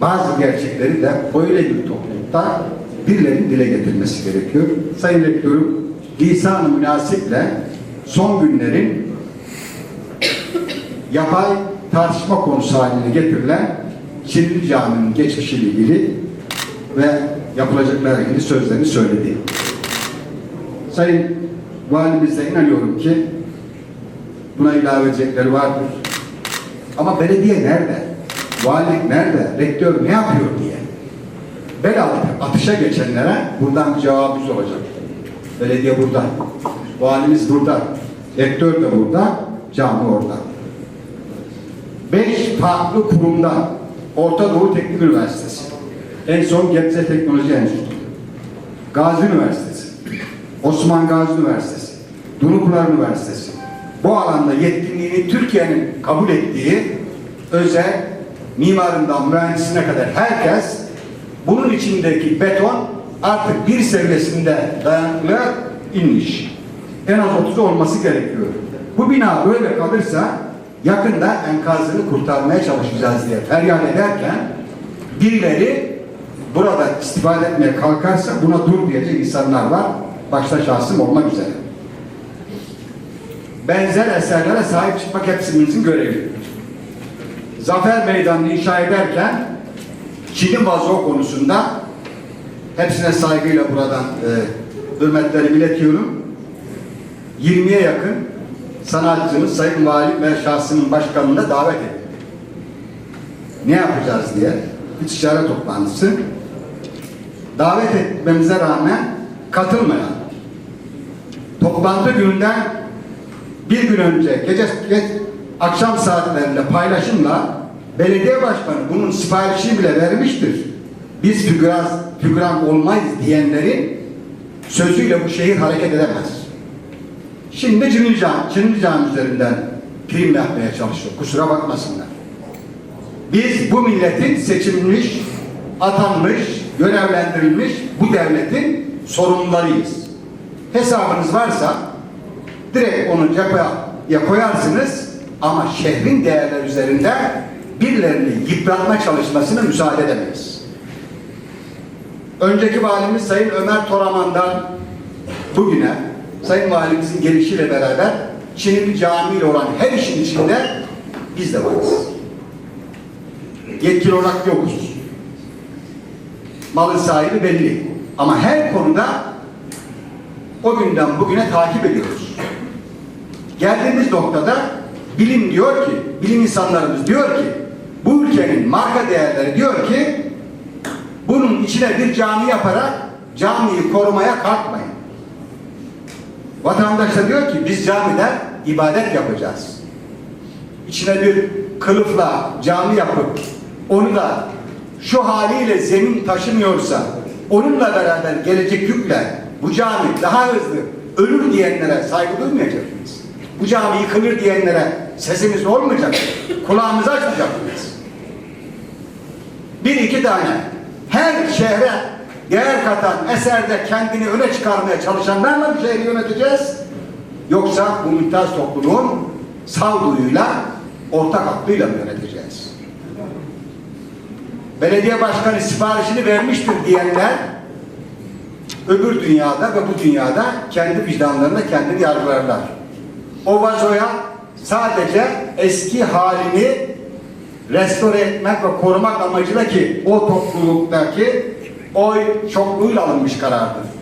Bazı gerçekleri de böyle bir toplulukta birilerinin dile getirmesi gerekiyor. Sayın Rektörüm, lisan-ı münasiple son günlerin yapay tartışma konusu haline getirilen Çinli Camii'nin geçmişiyle ilgili ve yapılacaklarla ilgili sözlerini söyledi. Sayın Valimiz de inanıyorum ki buna ilave edecekleri vardır. Ama belediye nerede? Valilik nerede? Rektör ne yapıyor diye. Bel altı atışa geçenlere buradan cevabımız olacak. Belediye burada. Valimiz burada. Rektör de burada. Cami orada. Beş farklı kurumda Orta Doğu Teknik Üniversitesi, en son Gebze Teknoloji Enstitüsü, Gazi Üniversitesi, Osman Gazi Üniversitesi, Dumlupınar Üniversitesi, bu alanda yetkinliğini Türkiye'nin kabul ettiği özel mimarından mühendisine kadar herkes bunun içindeki beton artık bir seviyesinde dayanıklığa inmiş. En az 30 olması gerekiyor. Bu bina böyle kalırsa yakında enkazını kurtarmaya çalışacağız diye feryat ederken birileri burada istifade etmeye kalkarsa buna dur diyecek insanlar var. Başta şahsım olmak üzere. Benzer eserlere sahip çıkmak hepsimizin görevi. Zafer Meydanı'nı inşa ederken Çin'in vazo konusunda hepsine saygıyla buradan e, hürmetlerimi iletiyorum. 20'ye yakın sanatçımız Sayın Vali ve şahsının başkanlığına davet edildi. Ne yapacağız diye bir ticaret toplantısı. Davet etmemize rağmen katılmayan toplantı gününden bir gün önce gece, geç, akşam saatlerinde paylaşımla belediye başkanı bunun siparişini bile vermiştir. Biz figüran, figüran olmayız diyenlerin sözüyle bu şehir hareket edemez. Şimdi Çinli Cami üzerinden prim yapmaya çalışıyor. Kusura bakmasınlar. Biz bu milletin seçilmiş, atanmış, görevlendirilmiş bu devletin sorumlularıyız. Hesabınız varsa direkt onu cepheye koyarsınız ama şehrin değerleri üzerinde birilerini yıpratma çalışmasına müsaade edemeyiz. Önceki valimiz Sayın Ömer Toraman'dan bugüne Sayın Valimizin gelişiyle beraber Çinili Camii ile olan her işin içinde biz de varız. Yetkili olarak yokuz. Malın sahibi belli. Ama her konuda o günden bugüne takip ediyoruz. Geldiğimiz noktada bilim diyor ki, bilim insanlarımız diyor ki, ülkenin marka değerleri diyor ki, bunun içine bir cami yaparak camiyi korumaya kalkmayın. Vatandaş da diyor ki biz camide ibadet yapacağız. İçine bir kılıfla cami yapıp onu da şu haliyle zemin taşımıyorsa onunla beraber gelecek yükle bu cami daha hızlı ölür diyenlere saygı duymayacak mıyız? Bu cami yıkılır diyenlere sesimiz olmayacak mı? Kulağımızı açmayacak iki tane her şehre değer katan eserde kendini öne çıkarmaya çalışanlarla bir şehri yöneteceğiz. Yoksa bu mümtaz topluluğun sağduyuyla, ortak aklıyla mı yöneteceğiz? Belediye başkanı siparişini vermiştir diyenler öbür dünyada ve bu dünyada kendi vicdanlarına kendini yargılarlar. O vazoya sadece eski halini restore etmek ve korumak amacıyla ki o topluluktaki oy çokluğuyla alınmış karardır.